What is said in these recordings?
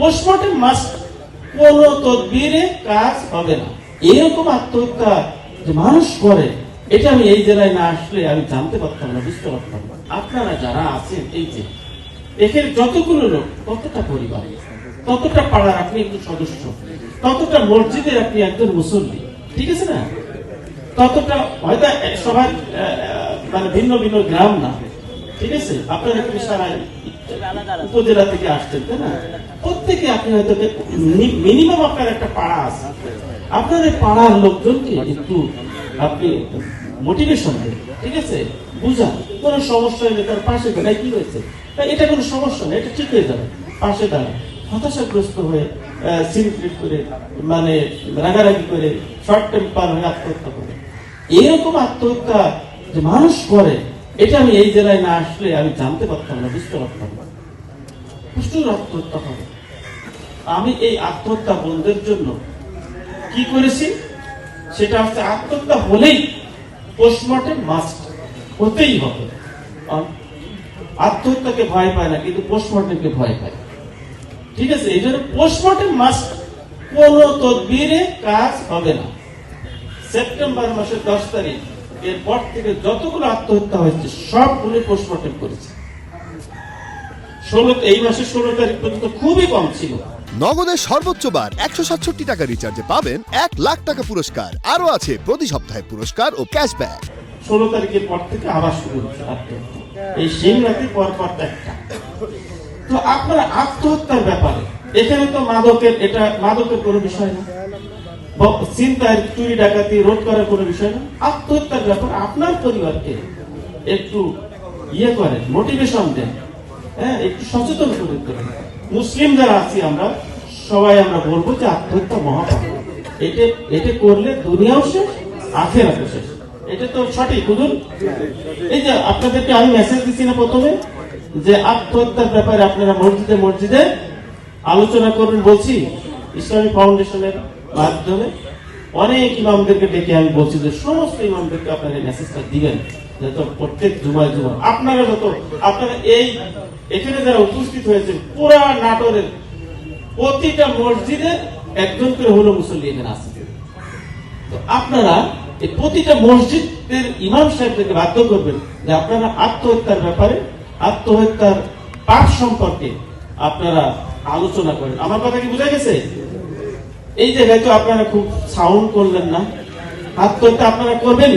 Postmortem must কোন তদবিরে কাজ হবে না। এরকম আত্মহত্যা যে মানুষ করে এটা আমি এই জেলায় না আসলে আমি জানতে পারতাম না বুঝতে পারতাম না। আপনারা যারা আছেন এই যে এখানে যতগুলো লোক ততটা পরিবার ততটা পাড়ার আপনি একজন সদস্য ততটা মসজিদের আপনি একজন মুসল্লি ঠিক আছে না? ততটা হয়তো আহ, মানে ভিন্ন ভিন্ন গ্রাম না ঠিক আছে? আপনারা একটু সারা উপজেলা থেকে আসছেন তাই না? প্রত্যেকে আপনি হয়তো মিনিমাম আপনার একটা পাড়া আছে। আপনার এই পাড়ার লোকজনকে একটু আপনি মোটিভেশন দেন ঠিক আছে? বুঝান কোনো সমস্যা হলে তার পাশে দাঁড়ায় কি হয়েছে? এটা কোনো সমস্যা নেই এটা ঠিক হয়ে যাবে। পাশে দাঁড়ায় হতাশাগ্রস্ত হয়ে সিনক্রিট করে মানে রাগারাগি করে শর্ট টেম্পার হয়ে আত্মহত্যা করে। এরকম আত্মহত্যা যে মানুষ করে এটা আমি এই জেলায় না আসলে আমি জানতে পারতাম না, বুঝতে পারতাম না। প্রচুর আত্মহত্যা হবে। আমি এই আত্মহত্যা বন্ধের জন্য কি করেছি? সেটা হচ্ছে আত্মহত্যা হলেই পোস্টমর্টেম মাস্ট হতেই হবে। আত্মহত্যাকে ভয় পায় না, কিন্তু পোস্টমর্টেমকে ভয় পায়। ঠিক আছে, এই জন্য পোস্টমর্টেম মাস্ট কোন তদবিরে কাজ হবে না। সেপ্টেম্বর মাসের দশ তারিখ এরপর থেকে যতগুলো আত্মহত্যা হয়েছে সবগুলো পোস্টমর্টেম করেছে। ষোলো এই মাসের ষোলো তারিখ পর্যন্ত খুবই কম ছিল। নগদের সর্বোচ্চ বার একশো সাতষট্টি টাকা রিচার্জে পাবেন এক লাখ টাকা পুরস্কার। আরও আছে প্রতি সপ্তাহে পুরস্কার ও ক্যাশব্যাক ষোলো তারিখের পর থেকে আবার শুরু হচ্ছে এই পর পর তো একটা। তো আপনারা আত্মহত্যার ব্যাপারে এখানে তো মাদকের এটা মাদকের কোনো বিষয় না। চিন্তায় চুরি ডাকাতি, রোধ করার কোনো বিষয় না। আত্মহত্যার ব্যাপারে আপনার পরিবারকে একটু ইয়ে করেন মোটিভেশন দেন। হ্যাঁ একটু সচেতন করে দেবেন মুসলিম যারা আছি আমরা, সবাই আমরা বলব যে আত্মহত্যা মহাপাপ। এটা এটা করলে দুনিয়াও শেষ, আখেরাতও শেষ। এটা তো সঠিক বুঝুন এই যে আপনাদেরকে আমি মেসেজ দিচ্ছি না প্রথমে, যে আত্মহত্যার ব্যাপারে আপনারা মসজিদে মসজিদে আলোচনা করবেন বলছি, ইসলামী ফাউন্ডেশনের মাধ্যমে অনেক ইমামদেরকে ডেকে আমি বলছি যে সমস্ত ইমামদেরকে আপনারা মেসেজটা দিবেন, যত প্রত্যেক জুমায় জুমা আপনারা যত, আপনারা এই, এখানে যারা উপস্থিত হয়েছেন, পুরা নাটোরের প্রতিটা মসজিদে একজন করে হলো মুসল্লি এখানে আছে। তো আপনারা এই প্রতিটা মসজিদের ইমাম সাহেবদেরকে বাধ্য করবেন যে আপনারা আত্মহত্যার ব্যাপারে, আত্মহত্যার পাঠ সম্পর্কে আপনারা আলোচনা করেন। আমার কথা কি বোঝা গেছে? এই জায়গায় তো আপনারা খুব সাউন্ড করলেন না আত্মহত্যা আপনারা করবেন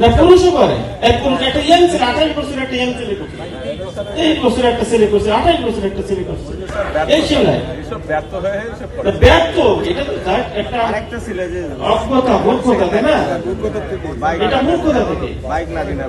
না পুরুষও করে। এক পুরুষ একটা ইয়াং ছেলে আঠাশ বছর একটা ইয়াং ছেলে করছে। এই বছর একটা ছেলে করছে আঠাশ বছর একটা ছেলে করছে। এই সেলাই ব্যর্থ এসব করে। ব্যর্থ এটা তো একটা আরেকটা ছিল যে অজ্ঞতা মূর্খতা তাই না? থেকে এটা মূর্খতা থেকে। বাইক না